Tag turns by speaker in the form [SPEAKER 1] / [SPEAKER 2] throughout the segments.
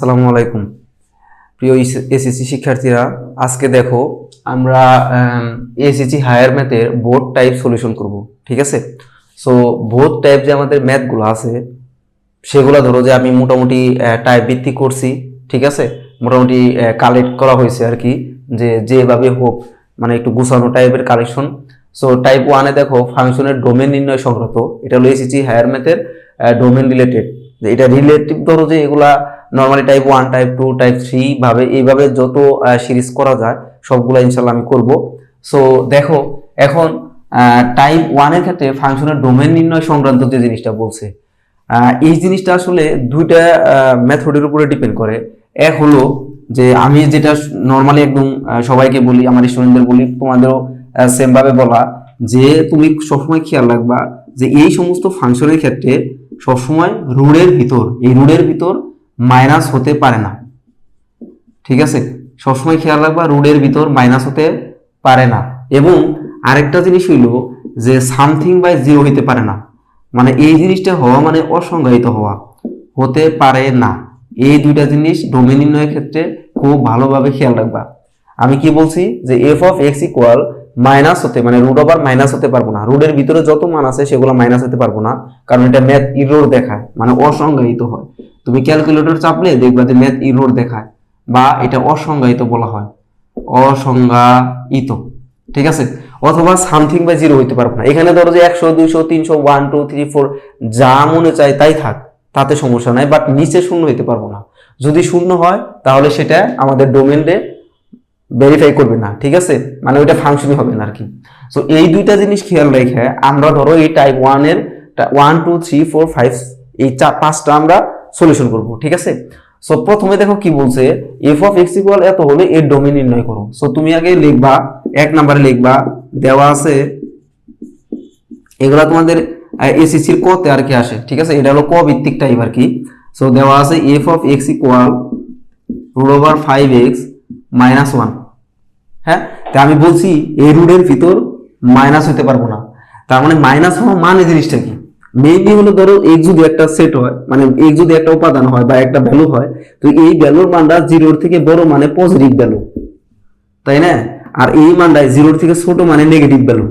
[SPEAKER 1] আসসালামু আলাইকুম। প্রিয় এসএসসি শিক্ষার্থীরা, আজকে দেখো আমরা এসএসসি হায়ার ম্যাথের বোর্ড টাইপ সলিউশন করব, ঠিক আছে? সো বোর্ড টাইপ যে আমাদের ম্যাথগুলো আছে, সেগুলো ধরো যে আমি মোটামুটি টাইপ ভিত্তিক করছি, ঠিক আছে? মোটামুটি কালেক্ট করা হয়েছে আর কি, যে যেভাবে হোক মানে একটু গুছানো টাইপের কালেকশন সো টাইপ ওয়ানে দেখো, ফাংশনের ডোমেন নির্ণয় সংক্রান্ত, এটা হলো এসেছি হায়ার ম্যাথের ডোমেন রিলেটেড এটা রিলেটিভ ধরো যে এগুলা normally type one type two type three ভাবে, এইভাবে যত সিরিজ করা যায়, সবগুলো ইনশাল্লাহ আমি করব। সো দেখো, এখন টাইপ ওয়ানের ক্ষেত্রে ফাংশনের ডোমেন নির্ণয় সংক্রান্ত যে জিনিসটা বলছে এই জিনিসটা আসলে দুইটা মেথডের উপরে ডিপেন্ড করে। এক হলো যে আমি যেটা নর্মালি একদম সবাইকে বলি, আমার স্টুডেন্টদের বলি, তোমাদেরও সেমভাবে বলা, যে তুমি সবসময় খেয়াল রাখবা যে এই সমস্ত ফাংশনের ক্ষেত্রে সবসময় রুডের ভিতর, এই রুডের ভিতর মাইনাস হতে পারে না। ঠিক আছে? সবসময় খেয়াল রাখবা রুডের ভিতর মাইনাস হতে পারে না। এবং আরেকটা জিনিস হইল যে সামথিং বাই জিরো হইতে পারে না। মানে এই জিনিসটা হওয়া মানে অসংজ্ঞায়িত হওয়া। হতে পারে না। এই দুইটা জিনিস ডোমেন নির্ণয়ের ক্ষেত্রে খুব ভালোভাবে খেয়াল রাখবা। আমি কি বলছি? যে F of X equal minus হতে মানে রুট ওভার মাইনাস হতে পারব না। রুটের ভিতরে যত মান আছে সেগুলো মাইনাস হতে পারব না। কারণ এটা ম্যাথ ইরোর দেখায়। মানে অসংজ্ঞায়িত হয়। তুমি ক্যালকুলেটর চাপলে দেখবা যে ম্যাথ ইরোর দেখায় বা এটা অসংজ্ঞায়িত বলা হয়। অসংজ্ঞায়িত, ঠিক আছে? অথবা সামথিং বা জিরো হইতে পারব না। এখানে ধরো যে একশো, দুইশো, তিনশো ওয়ান টু থ্রি ফোর যা মনে চায় তাই থাক, তাতে সমস্যা নাই বাট নিচে শূন্য হইতে পারব না। যদি শূন্য হয়, তাহলে সেটা আমাদের ডোমেনে ভেরিফাই করবে না, ঠিক আছে? মানে ওইটা ফাংশনই হবে না আর কি সো এই দুইটা জিনিস খেয়াল রেখে আমরা ধরো এই টাইপ ওয়ানের one two three four five এই চার, পাঁচটা আমরা সলিউশন করব, ঠিক আছে? সো প্রথমে দেখো কি বলছে এফ অফ এক্স ইকুয়াল এত হলে এর ডোমেন নির্ণয় করো। সো তুমি আগে লিখবা, এক নাম্বারে লিখবা, দেওয়া আছে, এগুলা তোমাদের এসিসির কতে আর কি আসে, ঠিক আছে? এটা হলো ক ভিত্তিক টাইপ আর কি। সো দেওয়া আছে F of X equal root over five X minus one হ্যাঁ? তা আমি বলছি, এই রুটের ভিতর মাইনাস হতে পারব না। তার মানে মাইনাস হওয়া মানে জিনিসটা কি? মেইনলি হলো ধরো এক্স যদি একটা সেট হয় মানে এক্স যদি একটা উপাদান হয় বা একটা ভ্যালু হয়, তো এই ভ্যালুর মানটা জিরোর থেকে বড় মানে পজিটিভ ভ্যালু তাই না? আর এই মানটা জিরোর থেকে ছোট মানে নেগেটিভ ভ্যালু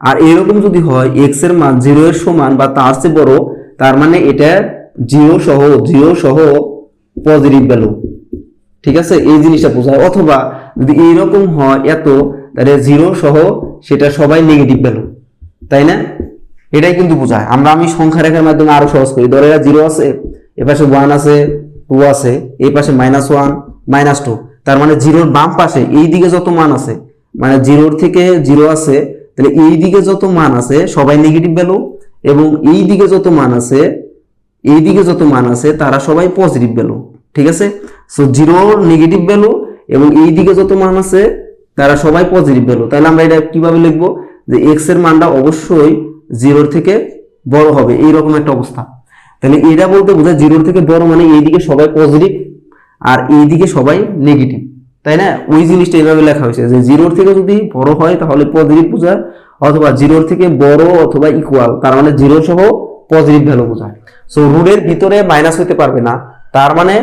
[SPEAKER 1] আর এরকম যদি হয় এক্সের মান জিরো এর সমান বা তার চেয়ে বড়, তার মানে এটা জিরো সহ জিরো সহ পজিটিভ ভ্যালু ঠিক আছে? এই জিনিসটা বোঝায়। অথবা যদি এইরকম হয় এত, তাহলে জিরো সহ সেটা সবাই নেগেটিভ ভ্যালু তাই না? এটাই কিন্তু বোঝায়। আমরা আমি সংখ্যা রেখার মাধ্যমে আরও সহজ করি। ধরে জিরো আছে, এ পাশে ওয়ান আছে টু আছে এই পাশে মাইনাস ওয়ান মাইনাস টু তার মানে জিরোর বাম পাশে এই দিকে যত মান আছে মানে জিরোর থেকে জিরো আছে, তাহলে এই দিকে যত মান আছে, সবাই নেগেটিভ ভ্যালু এবং এই দিকে যত মান আছে, এই দিকে যত মান আছে, তারা সবাই পজিটিভ ভ্যালু ঠিক আছে? সো জিরো নেগেটিভ ভ্যালু এবং এই দিকে যত মান আছে, তারা সবাই পজিটিভ ভ্যালু তাহলে আমরা এটা কীভাবে লিখব? যে এক্সের মানটা অবশ্যই জিরোর থেকে বড় হবে, এইরকম একটা অবস্থা। তাহলে এটা বলতে বোঝায় জিরোর থেকে বড় মানে এইদিকে সবাই পজিটিভ আর এইদিকে সবাই নেগেটিভ তাই না? ওই জিনিসটা এইভাবে লেখা হয়েছে যে জিরোর থেকে যদি বড় হয় তাহলে পজিটিভ বোঝায়, অথবা জিরোর থেকে বড় অথবা ইকুয়াল তার মানে জিরো সহ পজিটিভ ভ্যালু বোঝায়। সো রুটের ভিতরে মাইনাস হতে পারবে না, তার মানে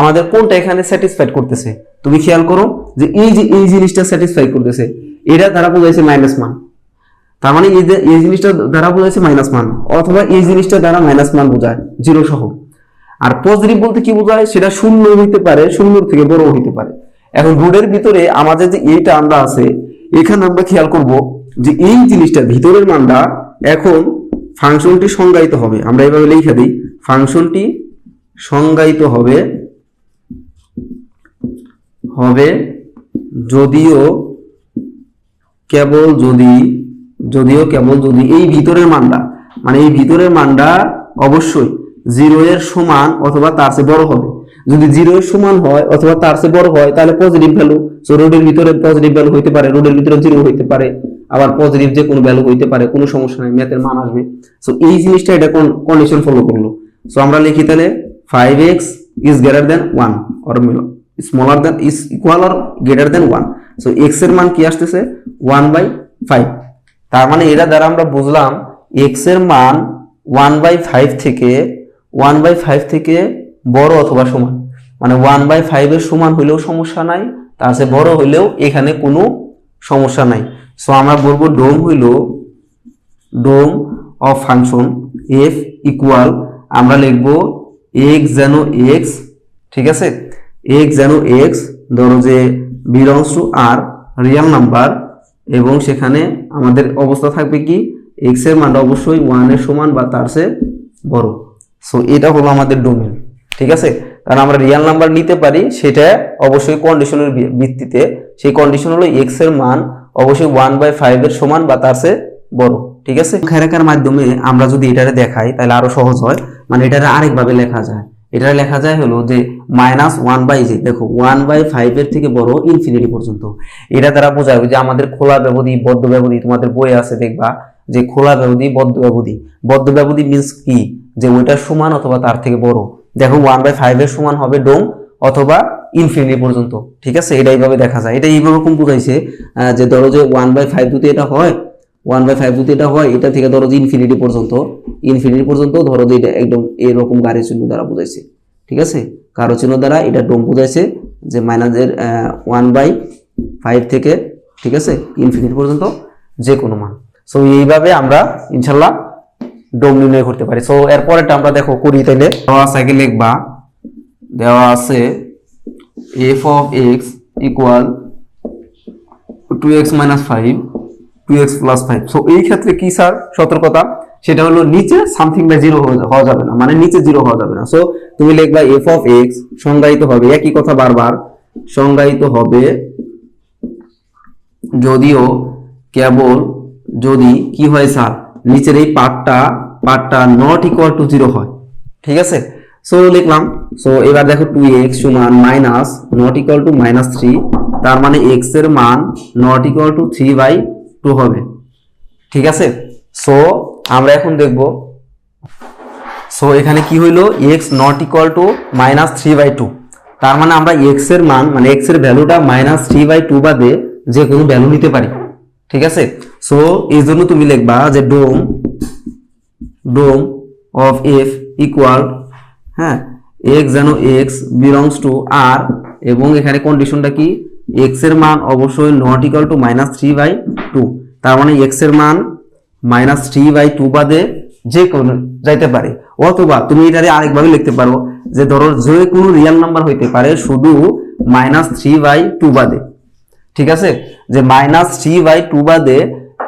[SPEAKER 1] আমাদের কোনটা এখানে স্যাটিসফাইড করতেছে? তুমি খেয়াল করো যে এই যে এই জিনিসটা স্যাটিসফাই করতেছে, এটা দ্বারা বোঝাইছে মাইনাস মান তার মানে এই জিনিসটা দ্বারা বোঝাইছে মাইনাস মান, অথবা এই জিনিসটা দ্বারা মাইনাস মান বোঝায় জিরো সহ। আর পজিটিভ বলতে কি বোঝায়? সেটা শূন্য হইতে পারে, শূন্যর থেকে বড় হইতে পারে। এখন রুটের ভিতরে আমাদের যে এই টার্মটা আছে, এখানে আমরা খেয়াল করব যে এই জিনিসটা ভিতরের মানটা এখন ফাংশনটি সংজ্ঞায়িত হবে। আমরা এইভাবে লিখে দিই ফাংশনটি সংজ্ঞায়িত হবে হবে যদিও, কেবল যদি যদিও কেবল যদি এই ভিতরের মানটা মানে এই ভিতরের মানটা অবশ্যই জিরো এর সমান অথবা তার চেয়ে বড় হবে। যদি জিরো এর সমান হয় অথবা তার চেয়ে বড় হয়, তাহলে পজিটিভ ভ্যালু সো রোডের ভিতরে পজিটিভ ভ্যালু হইতে পারে রোডের ভিতরে জিরো হইতে পারে, আবার পজিটিভ যে কোনো ভ্যালু হইতে পারে, কোনো সমস্যা নেই ম্যাথের মান আসবে। সো এই জিনিসটা এটা কোন কন্ডিশন ফলো করল। সো আমরা লিখি তাহলে five X is greater than one or smaller than is equal or greater than one so এক্সের মান কি আসতেছে? ওয়ান বাই ফাইভ তার মানে এটা দ্বারা আমরা বুঝলাম এক্সের মান ওয়ান বাই ফাইভ থেকে ওয়ান বাই ফাইভ থেকে বড় অথবা সমান। মানে ওয়ান বাই ফাইভের সমান হইলেও সমস্যা নাই, তার চেয়ে বড় হইলেও এখানে কোনো সমস্যা নাই। সো আমরা বলব ডোম হইল dom of function F equal আমরা লিখব এক্স যেন এক্স ঠিক আছে? এক্স যেন এক্স ধরো যে belongs to R real number এবং সেখানে আমাদের অবস্থা থাকবে কি? এক্সের মানটা অবশ্যই ওয়ানের সমান বা তার চেয়ে বড়। সো এটা হলো আমাদের ডোমেন ঠিক আছে? কারণ আমরা রিয়াল নাম্বার নিতে পারি, সেটা অবশ্যই কন্ডিশনের ভিত্তিতে। সেই কন্ডিশন হলো এক্সের মান অবশ্যই ওয়ান বাই ফাইভ এর সমান বা তার চেয়ে বড়, ঠিক আছে? খেরাকার মাধ্যমে আমরা যদি এটারে দেখাই, তাহলে আরও সহজ হয়। মানে এটারে আরেকভাবে লেখা যায়। এটা লেখা যায় হলো যে মাইনাস ওয়ান বাই যে দেখো ওয়ান বাই ফাইভ এর থেকে বড় ইনফিনিটি পর্যন্ত। এটা দ্বারা বোঝায় যে আমাদের খোলা ব্যবধি, বদ্ধ ব্যবধি, তোমাদের বই আছে দেখবা যে খোলা ব্যবধি, বদ্ধ ব্যবধি। বদ্ধ ব্যবধি মিন্স কি? যে ওইটার সমান অথবা তার থেকে বড়। দেখো ওয়ান বাই ফাইভ এর সমান হবে ডোম অথবা ইনফিনিটি পর্যন্ত। ঠিক আছে? এটা এইভাবে দেখা যায়। এটা এইভাবে বুঝাইছে যে ধরো যে ওয়ান বাই ফাইভ যদি এটা হয় ওয়ান বাই ফাইভ যদি এটা হয়, এটা থেকে ধরো যে ইনফিনিটি পর্যন্ত ইনফিনিটি পর্যন্ত ধরো যে এটা একদম এরকম গাড়ি চিহ্ন দ্বারা বুঝাইছে, ঠিক আছে? কারও চিহ্ন দ্বারা এটা ডোম বুঝাইছে যে মাইনাসের ওয়ান বাই ফাইভ থেকে, ঠিক আছে? ইনফিনিটি পর্যন্ত যে কোনো মান। সো এইভাবে আমরা ইনশাল্লাহ ডোম নির্ণয় করতে পারি। সো এরপরেটা আমরা দেখো করি তাইলে। দেওয়া সাইকেল লিখবা? দেওয়া আছে F of X equal two X minus five two X plus five so এই ক্ষেত্রে কি স্যার সতর্কতা। সেটা হলো নিচে সামথিং বাই জিরো হওয়া যাবে না। মানে নিচে জিরো হওয়া যাবে না। সো তুমি লিখবা এফ অফ এক্স সংজ্ঞায়িত হবে। একই কথা বারবার। সংজ্ঞায়িত হবে যদিও, কেবল যদি, কি হয় স্যার নিচের এই পার্টটা পার্টটা নট ইকুয়াল টু জিরো হয়। ঠিক আছে? সো লিখলাম। সো এবার দেখো টু এক্স সমান minus not equal to minus three তার মানে এক্সের মান not equal to three by two হবে। ঠিক আছে? সো আমরা এখন দেখব। সো এখানে কি হইল? X not equal to minus three by two তার মানে আমরা এক্সের মান মানে এক্সের ভ্যালুটা মাইনাস থ্রি বাই টু বাদে যে কোনো ভ্যালু নিতে পারি। ঠিক আছে? সো এই জন্য তুমি লিখবা যে dom dom of F equal হ্যাঁ? এক্স যেন এক্স বিলংস টু আর এবং এখানে কন্ডিশনটা কি? এক্সের মান অবশ্যই not equal to minus three by two তার মানে এক্সের মান মাইনাস থ্রি বাই টু বাদে যে কোনো যাইতে পারে। অথবা তুমি এটারে আরেকভাবে লিখতে পারো যে ধরো যে কোনো রিয়েল নাম্বার হইতে পারে শুধু মাইনাস থ্রি বাই টু বাদে। ঠিক আছে? যে মাইনাস থ্রি বাই টু বাদে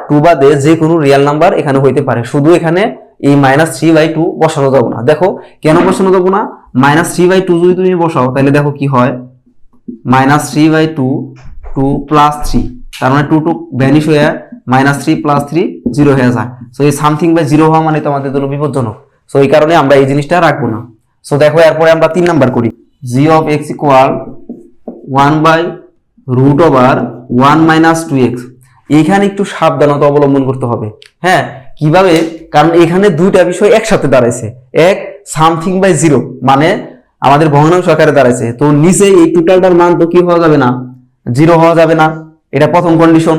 [SPEAKER 1] টু বাদে যে কোনো রিয়েল নাম্বার এখানে হইতে পারে। শুধু এখানে এই মাইনাস থ্রি বাই টু বসানো যাব না। দেখো, কেন বসানো যাব না? মাইনাস থ্রি বাই টু যদি তুমি বসাও, তাহলে দেখো কি হয়? Minus three by two two plus three তার মানে টু টু ভ্যানিশ হয়ে minus three plus three zero হয়ে যায়। সো এই সামথিং বাই জিরো হওয়া মানে তো আমাদের জন্য বিপজ্জনক। সো এই কারণে আমরা এই জিনিসটা রাখব না। সো দেখো, এরপরে আমরা তিন নাম্বার করি। G of x equal one by root over one minus two x এখানে একটু সাবধানতা অবলম্বন করতে হবে। হ্যাঁ কীভাবে? কারণ এখানে দুইটা বিষয় একসাথে দাঁড়াইছে। এক সামথিং বাই জিরো মানে আমাদের ভগ্নাংশ আকারে দাঁড়াইছে। তো নিচে এই টোটালটার মান তো কি হওয়া যাবে না? জিরো হওয়া যাবে না। এটা প্রথম কন্ডিশন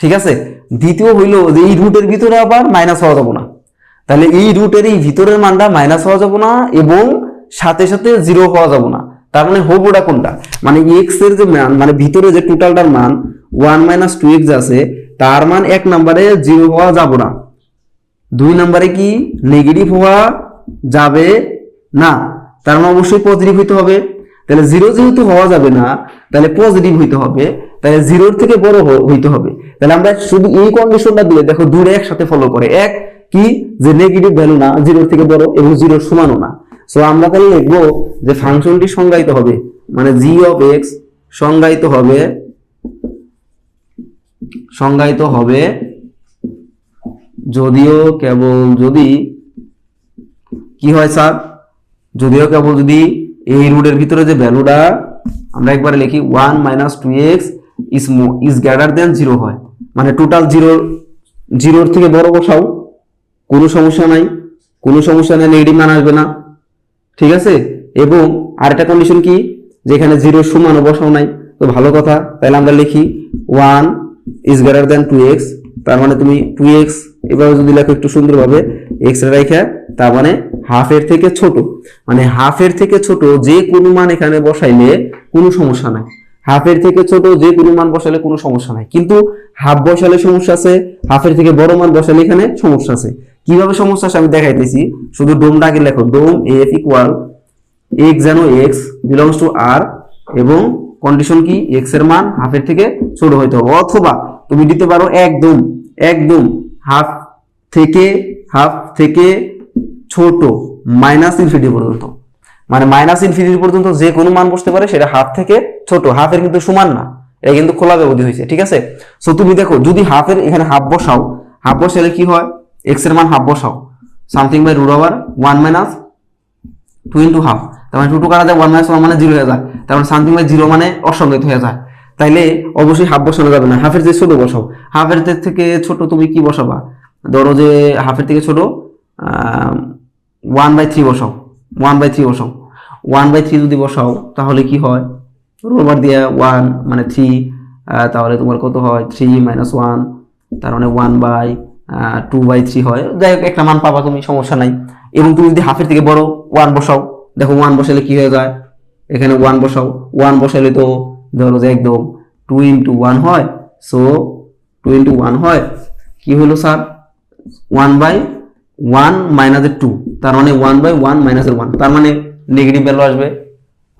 [SPEAKER 1] ঠিক আছে? দ্বিতীয় হইল যে এই রুটের ভিতরে আবার মাইনাস হওয়া যাবে না। তাহলে এই রুটের এই ভিতরের মানটা মাইনাস হওয়া যাবে না এবং সাথে সাথে জিরো হওয়া যাবে না। তার মানে হবোটা কোনটা? মানে এক্সের যে মান মানে ভিতরে যে টোটালটার মান ওয়ান মাইনাস টু এক্স আছে, তার মান এক নম্বরে জিরো হওয়া যাবে না। দুই নম্বরে কি? নেগেটিভ হওয়া যাবে না। তার মানে অবশ্যই পজিটিভ হইতে হবে। তাহলে জিরো যেহেতু হওয়া যাবে না, তাহলে পজিটিভ হইতে হবে। তাহলে জিরোর থেকে বড় হইতে হবে। তাহলে আমরা শুধু এই কন্ডিশনটা দিলে দেখো দূরে একসাথে ফলো করে। এক, কি? যে নেগেটিভ ভ্যালু না জিরোর থেকে বড় এবং জিরোর সমানও না। সো আমরা তাহলে লিখব যে ফাংশনটি সংজ্ঞায়িত হবে। মানে জি অফ এক্স সংজ্ঞায়িত হবে সংজ্ঞায়িত হবে যদিও কেবল যদি, কি হয় স্যার যদিও কেবল যদি এই রুটের ভিতরে যে ভ্যালুটা আমরা একবার লিখি one minus two x is is greater than zero হয়। মানে টোটাল জিরো জিরোর থেকে বড় বসাও। কোনো সমস্যা নাই। কোনো সমস্যা নেই নেগেটিভ মান আসবে না। ঠিক আছে? এবং আরেকটা কন্ডিশন কি? যেখানে জিরো সমানও বসাও নাই। তো ভালো কথা, তাহলে আমরা লিখি one is greater than two x তার মানে তুমি টু এক্স এভাবে যদি লেখো একটু সুন্দরভাবে এক্স রেখে তার মানে হাফের থেকে ছোট। মানে হাফের থেকে ছোট যে কোনো মান এখানে বসাইলে কোনো সমস্যা নাই। হাফের থেকে ছোট যে কোনো মান বসালে কোনো সমস্যা নাই। কিন্তু হাফ বসালে সমস্যা আছে হাফের থেকে বড় মান বসালে এখানে সমস্যা আছে। কীভাবে সমস্যা আছে আমি দেখাইতেছি। শুধু ডোমটা আগে লেখো। ডোম এফ ইকুয়াল এক্স যেন এক্স বিলংস টু আর এবং কন্ডিশন কি? এক্সের মান হাফের থেকে ছোট হইতে হবে। অথবা তুমি দিতে পারো একদম একদম হাফ থেকে হাফ থেকে ছোট মাইনাস ইনফিনিটি পর্যন্ত। মানে মাইনাস ইনফিনিটি পর্যন্ত যে কোনো মান বসতে পারে, সেটা হাফ থেকে ছোট। হাফের কিন্তু সমান না, এটা কিন্তু খোলা ব্যবধি হয়েছে, ঠিক আছে? সো তুমি দেখো, যদি হাফের এখানে হাফ বসাও হাফ বসালে কি হয়? এক্সের মান হাফ বসাও। Something by root over one minus two into half তার মানে টু টু কাটা যায় ওয়ান মাইনাস ওয়ান মানে জিরো হয়ে যায়। তার মানে সামথিং বাই জিরো মানে অসংজ্ঞাত হয়ে যায়। তাইলে অবশ্যই হাফ বসানো যাবে না। হাফের যে ছোট বসাও। হাফের থেকে ছোট তুমি কি বসাবা? ধরো যে হাফের থেকে ছোট ওয়ান বাই থ্রি বসাও। ওয়ান বাই থ্রি বসাও। ওয়ান বাই থ্রি যদি বসাও, তাহলে কি হয়? রোবার দিয়ে ওয়ান মানে থ্রি তাহলে তোমার কত হয়? থ্রি মাইনাস ওয়ান তার মানে one by two by three হয়। যাই হোক, একটা মান পাবা তুমি, সমস্যা নাই। এবং তুমি যদি হাফের থেকে বড় ওয়ান বসাও। দেখো ওয়ান বসালে কি হয়ে যায়? এখানে ওয়ান বসাও। ওয়ান বসালে তো ধরো যে একদম টু ইন্টু ওয়ান হয়। সো টু ইন্টু ওয়ান হয়। কি হলো স্যার ওয়ান বাই ওয়ান মাইনাসের টু তার মানে ওয়ান বাই ওয়ান মাইনাসের ওয়ান তার মানে নেগেটিভ ভ্যালু আসবে।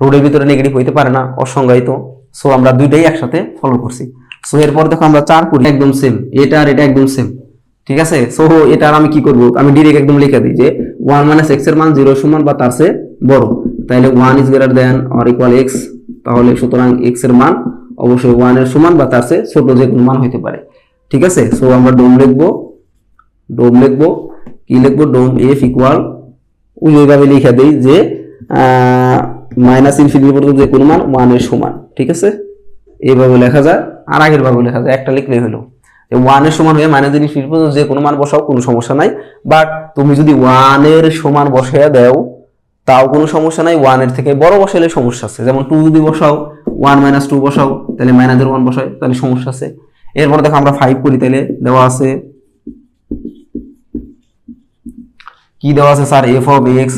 [SPEAKER 1] রোডের ভিতরে নেগেটিভ হইতে পারে না, অসংজ্ঞায়িত। সো আমরা দুইটাই একসাথে ফলো করছি। সো এরপর দেখো আমরা চার করি, একদম সেম এটা আর এটা একদম সেম ঠিক আছে? সো এটা আর আমি কি করব? আমি ডিরেক্ট একদম লিখে দিই যে ওয়ান মাইনাস এক্সের মান জিরো সমান বা তার চেয়ে বড়। তাইলে one is greater than or equal x তাহলে সুতরাং এক্সের মান অবশ্যই ওয়ানের সমান বা তার চেয়ে ছোট যে কোনো মান হইতে পারে, ঠিক আছে? সো আমরা ডোম লিখব ডোম লিখব কি লিখব ডোম এফ ইকুয়াল ওই ওইভাবে লিখে দেই যে মাইনাস ইনফিনিটি পর্যন্ত যে কোনো মান ওয়ানের সমান, ঠিক আছে? এইভাবে লেখা যায়। আর আগের ভাবে লেখা যায়। একটা লিখলেই হলো। ওয়ানের সমান হয়ে মাইনাস ইনফিনিটি পর্যন্ত যে কোনো মান বসাও, কোনো সমস্যা নাই। বাট তুমি যদি ওয়ানের সমান বসাইয়া দাও, তাও কোনো সমস্যা নাই। ওয়ানের থেকে বড় বসাইলে সমস্যা আছে। যেমন টু যদি বসাও ওয়ান মাইনাস টু বসাও, তাহলে মাইনাসের ওয়ান বসাই তাহলে সমস্যা আছে। এরপর দেখো আমরা ফাইভ করি, তাহলে দেওয়া আছে কি দেওয়া আছে sir? F of x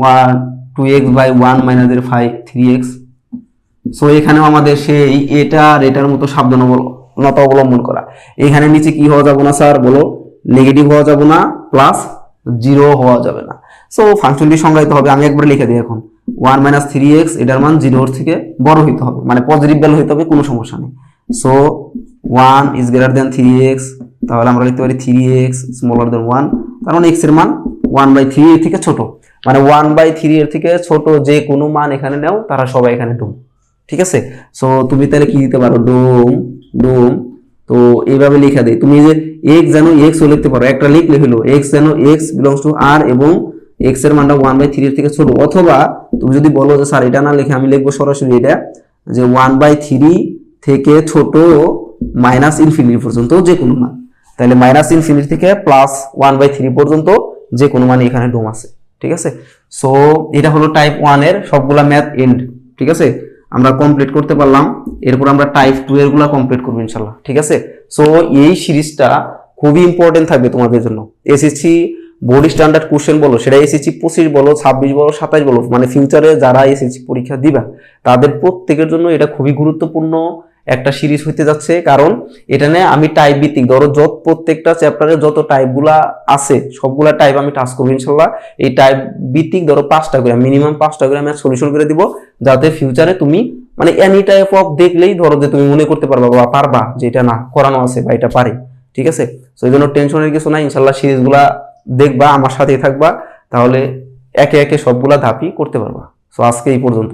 [SPEAKER 1] one two x by one মাইনাসের ফাইভ থ্রি এক্স সো এখানেও আমাদের সেই এটা আর এটার মতো সাবধানতা অবলম্বন করা। এখানে নিচে কি হওয়া যাবে না স্যার বলো? নেগেটিভ হওয়া যাবে না প্লাস জিরো হওয়া যাবে না। সো ফাংশনটি সংজ্ঞায়িত হবে। আমি একবার লিখে দিই এখন। ওয়ান মাইনাস থ্রি এক্স এটার মান জিরোর থেকে বড় হইতে হবে। মানে পজিটিভ ভ্যালু হইতে হবে, কোনো সমস্যা নেই। So one is greater than three x তাহলে আমরা লিখতে পারি three x smaller than one তার মানে এক্সের মান ওয়ান বাই থ্রি এর থেকে ছোট। মানে ওয়ান বাই থ্রি এর থেকে ছোট যে কোনো মান এখানে নাও, তারা সবাই এখানে ডুম ঠিক আছে? সো তুমি তাহলে কি দিতে পারো? ডোম ডোম তো এইভাবে লেখা দেয় তুমি যে এক্স যেন এক্স লিখতে পারো, একটা লিখলে হলো এক্স যেন এক্স বিলংস টু আর এবং এক্সের মানটা ওয়ান বাই থ্রি এর থেকে ছোট। অথবা তুমি যদি বলো যে, স্যার, এটা না লিখে আমি লিখব সরাসরি এটা, যে ওয়ান বাই থ্রি থেকে ছোট মাইনাস ইনফিনিটি পর্যন্ত যে কোনো মান। তাহলে মাইনাস ইনফিনিটি থেকে প্লাস ওয়ান বাই থ্রি পর্যন্ত যে কোনো মানে এখানে ডোম আছে, ঠিক আছে? সো এটা হলো টাইপ ওয়ানের সবগুলা ম্যাথ এন্ড ঠিক আছে? আমরা কমপ্লিট করতে পারলাম, এরপর আমরা টাইপ টু এরগুলা কমপ্লিট করব ইনশাল্লাহ, ঠিক আছে? সো এই সিরিজটা খুবই ইম্পর্টেন্ট থাকবে তোমাদের জন্য। এসএসসি বোর্ড স্ট্যান্ডার্ড কোশ্চেন বলো, সেটা এসএসসি পঁচিশ বলো, ছাব্বিশ বলো, সাতাশ বলো মানে ফিউচারে যারা এসএসসি পরীক্ষা দিবা, তাদের প্রত্যেকের জন্য এটা খুবই গুরুত্বপূর্ণ। একটা সিরিজ হইতে যাচ্ছে, কারণ এটা নিয়ে আমি টাইপ ভিত্তিক, ধরো যত প্রত্যেকটা চ্যাপ্টারে যত টাইপগুলা আছে, সবগুলা টাইপ আমি টাচ করব ইনশাল্লাহ। এই টাইপ ভিত্তিক ধরো পাঁচটা করে মিনিমাম পাঁচটা করে আমি সলিউশন করে দিব, যাতে ফিউচারে তুমি মানে এনি টাইপ অফ দেখলেই ধরো যে তুমি মনে করতে পারবা বা পারবা যে এটা না, করানো আছে বা এটা পারে, ঠিক আছে? তো এই জন্য টেনশনের কিছু নাই, ইনশাল্লাহ সিরিজগুলা দেখবা, আমার সাথেই থাকবা, তাহলে একে একে সবগুলা ধাপই করতে পারবা। সো আজকে এই পর্যন্ত।